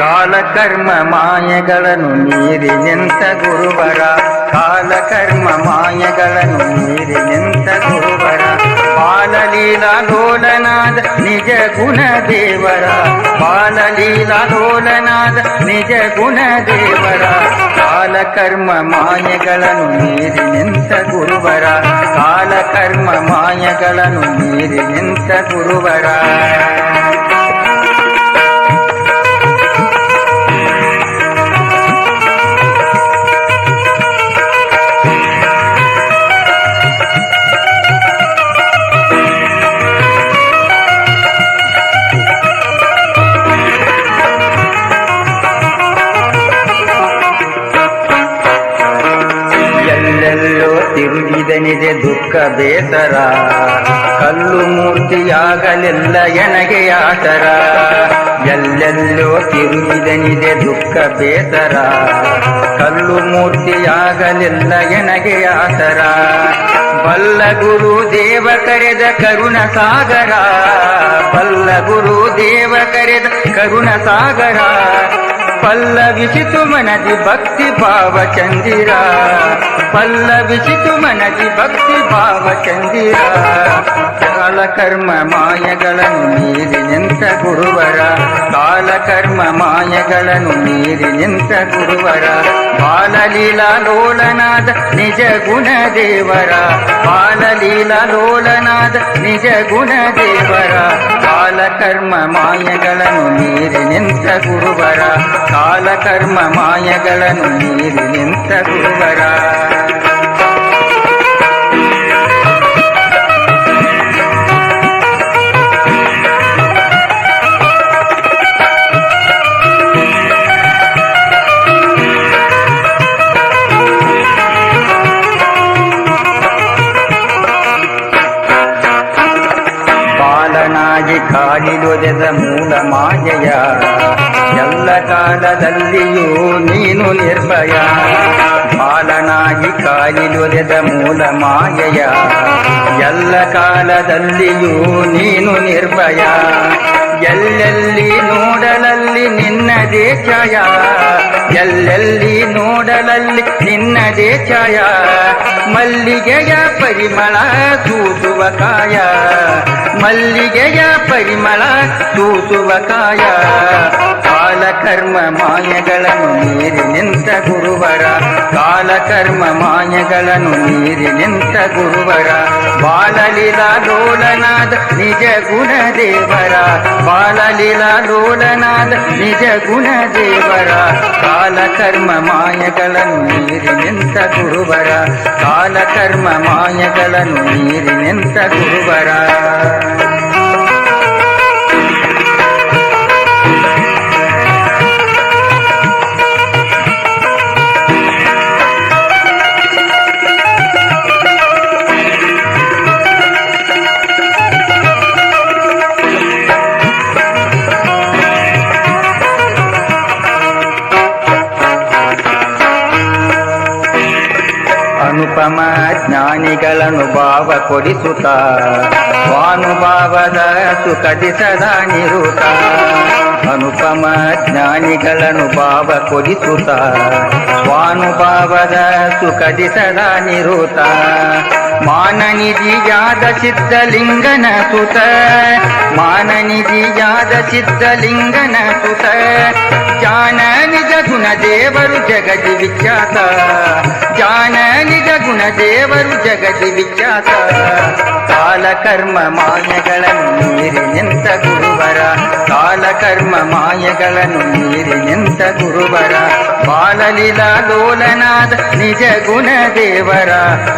ಕಾಲಕರ್ಮ ಮಾಯೆಗಳನ್ನು ಮೀರಿ ನಿಂತ ಗುರುವರ ಕಾಲಕರ್ಮ ಮಾಯೆಗಳನ್ನು ಮೀರಿ ನಿಂತ ಗುರುವರ ಬಾಲಲೀಲಾ ಲೋಲನಾದ ನಿಜ ಗುಣ ದೇವರ ಬಾಲಲೀಲಾ ಲೋಲನಾದ ನಿಜ ಗುಣ ದೇವರ ಕಾಲಕರ್ಮ ಮಾಯೆಗಳನ್ನು ಮೀರಿ ನಿಂತ ಗುರುವರ ಕಾಲಕರ್ಮ ಮಾಯೆಗಳನ್ನು ಮೀರಿ ನಿಂತ ಗುರುವರ ತಿರುಗಿದನಿದೆ ದುಃಖ ಬೇಸರ. ಕಲ್ಲು ಮೂರ್ತಿಯಾಗಲೆಲ್ಲ ಎನಗೆ ಆಸರ ಎಲ್ಲೆಲ್ಲೋ ತಿರುಗಿದನಿದೆ ದುಃಖ ಬೇಸರ. ಕಲ್ಲು ಮೂರ್ತಿಯಾಗಲೆಲ್ಲ ಎನಗೆ ಆಸರ ಬಲ್ಲ ಗುರು ದೇವ ಕರೆದ ಕರುಣ ಸಾಗರ. ಬಲ್ಲ ಗುರು ದೇವ ಕರೆದ ಕರುಣ ಸಾಗರ. ಪಲ್ಲವಿಸಿತು ಮನದಿ ಭಕ್ತಿ ಭಾವ ಚಂದಿರ ಪಲ್ಲವಿಸಿತು ಮನದಿ ಭಕ್ತಿ ಭಾವ ಚಂದಿರ ಕಾಲಕರ್ಮ ಮಾಯಗಳನ್ನು ಮೀರಿ ನಿಂತ ಗುರುವರ ಕಾಲಕರ್ಮ ಮಾಯಗಳನ್ನು ಮೀರಿ ನಿಂತ ಗುರುವರ ಬಾಲಲೀಲಾ ಲೋಲನಾದ ನಿಜ ಗುಣ ದೇವರ ಬಾಲಲೀಲಾ ಲೋಲನಾದ ನಿಜ ಗುಣ ದೇವರ ಕಾಲಕರ್ಮ ಮಾಯಗಳನ್ನು ಮೀರಿ ನಿಂತ ಗುರುವರ ಕಾಲಕರ್ಮ ಮಾಯಗಳನ್ನು ಮೀರಿ ನಿಂತ ಗುರುವರ ಬಾಲನಾಗಿ ಕಾಡಿಲೊದೆದ ಮೂಲ ಮಾಯೆಯ. ಎಲ್ಲ ಕಾಲದಲ್ಲಿಯೂ ನೀನು ನಿರ್ಭಯ. ಬಾಲನಾಗಿ ಕಾಲಿಲೊದೆದ ಮೂಲ ಮಾಯೆಯ. ಎಲ್ಲ ಕಾಲದಲ್ಲಿಯೂ ನೀನು ನಿರ್ಭಯ. ಎಲ್ಲೆಲ್ಲಿ ನೋಡಲಲ್ಲಿ ನಿನ್ನದೇ ದೇಶಯ ಎಲ್ಲೆಲ್ಲಿ ನೋಡಲಲ್ಲಿ ನಿನ್ನ ದೇಶಯ ಮಲ್ಲಿಗೆಯ ಪರಿಮಳ ಸೂಸುವ ಕಾಯ. ಮಲ್ಲಿಗೆಯ ಪರಿಮಳ ಸೂಸುವ ಕಾಯ ಕಾಲಕರ್ಮ ಮಾಯಗಳನ್ನು ಮೀರಿ ನಿಂತ ಗುರುವರ ಕಾಲಕರ್ಮ ಮಾಯಗಳನ್ನು ಮೀರಿ ನಿಂತ ಗುರುವರ, ಬಾಲಲೀಲಾ ಲೋಲನಾದ ನಿಜ ಗುಣ ದೇವರ ಬಾಲಲೀಲಾ ಲೋಲನಾದ ನಿಜ ಗುಣ ದೇವರ ಕಾಲಕರ್ಮ ಮಾಯಗಳನ್ನು ಮೀರಿ ನಿಂತ ಗುರುವರ ಕಾಲಕರ್ಮ ಮಾಯಗಳನ್ನು ಮೀರಿ ನಿಂತ ಗುರುವರ. ಜ್ಞಾನಿಗಳನ್ನು ಭಾವ ಕೊಡಿಸುತ್ತ ಭಾನುಭಾವದ ಸುಖದಿ ಸದಾ ನಿರುತ ಅನುಪಮ ಜ್ಞಾನಿಗಳನ್ನು ಭಾವ ಕೊಡಿಸುತ್ತ ಭಾನುಭಾವದ ಸುಖದಿ ಸದಾ ನಿರುತ ಮಾನನಿಧಿಯಾದ ಸಿದ್ಧಲಿಂಗನ ಸುತ ಮಾನನಿಧಿಯಾದ ಸಿದ್ಧಲಿಂಗನ ಸುತ ಜಾನ ನಿಜ ಗುಣ ದೇವರು ಜಗದಿ ವಿಖ್ಯಾತ ಜಾನ ನಿಜ ಗುಣ ದೇವರು ಜಗದಿ ವಿಖ್ಯಾತ ಕಾಲಕರ್ಮ ಮಾಯಗಳನ್ನು ಮೀರಿ ನಿಂತ ಗುರುವರ ಕಾಲಕರ್ಮ ಮಾಯಗಳನ್ನು ಮೀರಿ ನಿಂತ ಗುರುವರ ಬಾಲಲೀಲಾ ಲೋಲನಾದ ನಿಜ ಗುಣ ದೇವರ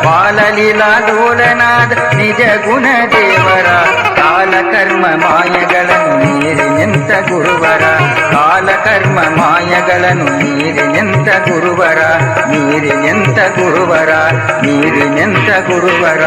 ಬಾಲಲೀಲಾ ಲೋಲನಾದ ನಿಜ ಗುಣ ದೇವರ ಕಾಲಕರ್ಮ ಮಾಯಗಳನ್ನು ಮೀರಿ ನಿಂತ ಗುರುವರ ಕಾಲಕರ್ಮ ಮಾಯಗಳನ್ನು ಮೀರಿ ನಿಂತ ಗುರುವರ ನೀರಿನೆಂತ ನಿಂತ ಗುರುವರ ನೀರಿನೆಂತ ಗುರುವರ.